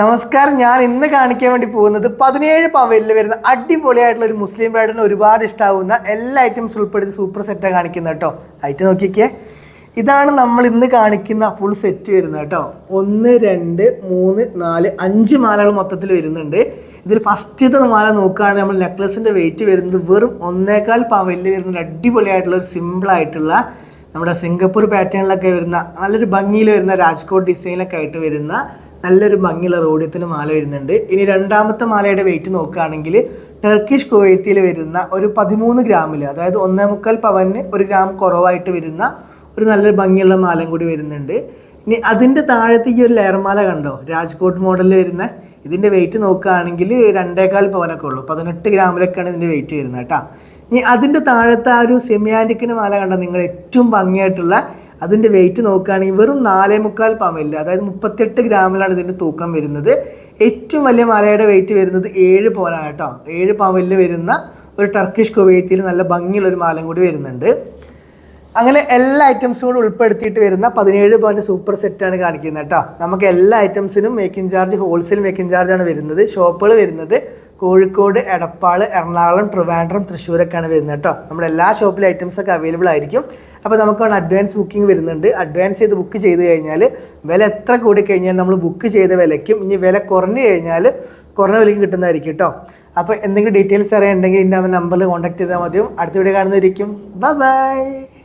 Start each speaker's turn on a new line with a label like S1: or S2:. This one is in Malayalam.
S1: നമസ്കാരം. ഞാൻ ഇന്ന് കാണിക്കാൻ വേണ്ടി പോകുന്നത് പതിനേഴ് പവലിൽ വരുന്ന അടിപൊളിയായിട്ടുള്ള ഒരു മുസ്ലിം ബ്രൈഡിന് ഒരുപാട് ഇഷ്ടമാവുന്ന എല്ലാ ഐറ്റംസ് ഉൾപ്പെടുത്തി സൂപ്പർ സെറ്റാണ് കാണിക്കുന്നത് കേട്ടോ. ഐറ്റം നോക്കിക്കേ. ഇതാണ് നമ്മൾ ഇന്ന് കാണിക്കുന്ന ഫുൾ സെറ്റ് വരുന്നത് കേട്ടോ. ഒന്ന് രണ്ട് മൂന്ന് നാല് അഞ്ച് മാലകൾ മൊത്തത്തിൽ വരുന്നുണ്ട്. ഇതിൽ ഫസ്റ്റത്തെ മാല നോക്കുകയാണെങ്കിൽ നമ്മൾ നെക്ലസിന്റെ വെയിറ്റ് വരുന്നത് വെറും ഒന്നേകാൽ പവലിൽ വരുന്ന അടിപൊളിയായിട്ടുള്ള ഒരു സിമ്പിൾ ആയിട്ടുള്ള നമ്മുടെ സിംഗപ്പൂർ പാറ്റേണിലൊക്കെ വരുന്ന നല്ലൊരു ഭംഗിയിൽ വരുന്ന രാജ്കോട്ട് ഡിസൈനിലൊക്കെ ആയിട്ട് വരുന്ന നല്ലൊരു ഭംഗിയുള്ള റോഡിയത്തിന് മാല വരുന്നുണ്ട്. ഇനി രണ്ടാമത്തെ മാലയുടെ വെയിറ്റ് നോക്കുകയാണെങ്കിൽ ടർക്കിഷ് കുവൈത്തിൽ വരുന്ന ഒരു പതിമൂന്ന് ഗ്രാമിൽ അതായത് ഒന്നേ മുക്കാൽ പവന് ഒരു ഗ്രാം കുറവായിട്ട് വരുന്ന ഒരു നല്ലൊരു ഭംഗിയുള്ള മാലയും കൂടി വരുന്നുണ്ട്. ഇനി അതിന്റെ താഴത്തെ ഈ ഒരു ലെയർ മാല കണ്ടോ? രാജ്കോട്ട് മോഡലിൽ വരുന്ന ഇതിന്റെ വെയിറ്റ് നോക്കുകയാണെങ്കിൽ രണ്ടേകാൽ പവനൊക്കെ ഉള്ളൂ. പതിനെട്ട് ഗ്രാമിലൊക്കെയാണ് ഇതിന്റെ വെയിറ്റ് വരുന്നത് കേട്ടോ. ഇനി അതിന്റെ താഴത്തെ ആ ഒരു സെമിയാന്റിക്കിന് മാല കണ്ടോ? നിങ്ങൾ ഏറ്റവും ഭംഗിയായിട്ടുള്ള അതിന്റെ വെയിറ്റ് നോക്കുകയാണെങ്കിൽ വെറും നാലേ മുക്കാൽ പവനില്ല അതായത് മുപ്പത്തെട്ട് ഗ്രാമിലാണ് ഇതിന്റെ തൂക്കം വരുന്നത്. ഏറ്റവും വലിയ മലയുടെ വെയിറ്റ് വരുന്നത് ഏഴ് പവനാണ് കേട്ടോ. ഏഴ് പവനിൽ വരുന്ന ഒരു ടർക്കിഷ് കുവൈത്തിൽ നല്ല ഭംഗിയുള്ള ഒരു മാലയും കൂടി വരുന്നുണ്ട്. അങ്ങനെ എല്ലാ ഐറ്റംസും കൂടി ഉൾപ്പെടുത്തിയിട്ട് വരുന്ന പതിനേഴ് പോയിന്റ് സൂപ്പർ സെറ്റാണ് കാണിക്കുന്നത് കേട്ടോ. നമുക്ക് എല്ലാ ഐറ്റംസിനും മേക്കിംഗ് ചാർജ് ഹോൾസെയിൽ മേക്കിംഗ് ചാർജാണ് വരുന്നത്. ഷോപ്പുകൾ വരുന്നത് കോഴിക്കോട് എടപ്പാൾ എറണാകുളം ട്രിവാൻഡ്രം തൃശ്ശൂരൊക്കെയാണ് വരുന്നത് കേട്ടോ. നമ്മുടെ എല്ലാ ഷോപ്പിലെ ഐറ്റംസൊക്കെ അവൈലബിൾ ആയിരിക്കും. അപ്പോൾ നമുക്ക് വേണം അഡ്വാൻസ് ബുക്കിംഗ് വരുന്നുണ്ട്. അഡ്വാൻസ് ചെയ്ത് ബുക്ക് ചെയ്ത് കഴിഞ്ഞാൽ വില എത്ര കൂടി കഴിഞ്ഞാൽ നമ്മൾ ബുക്ക് ചെയ്ത വിലയ്ക്കും ഇനി വില കുറഞ്ഞു കഴിഞ്ഞാൽ കുറഞ്ഞ വിലയ്ക്ക് കിട്ടുന്നതായിരിക്കും കേട്ടോ അപ്പോൾ എന്തെങ്കിലും ഡീറ്റെയിൽസ് അറിയാൻ ഉണ്ടെങ്കിൽ ഇന്ന നമ്പറിൽ കോൺടാക്ട് ചെയ്താൽ മതിയും അടുത്ത വീഡിയോ കാണുന്നതായിരിക്കും ബൈ ബൈ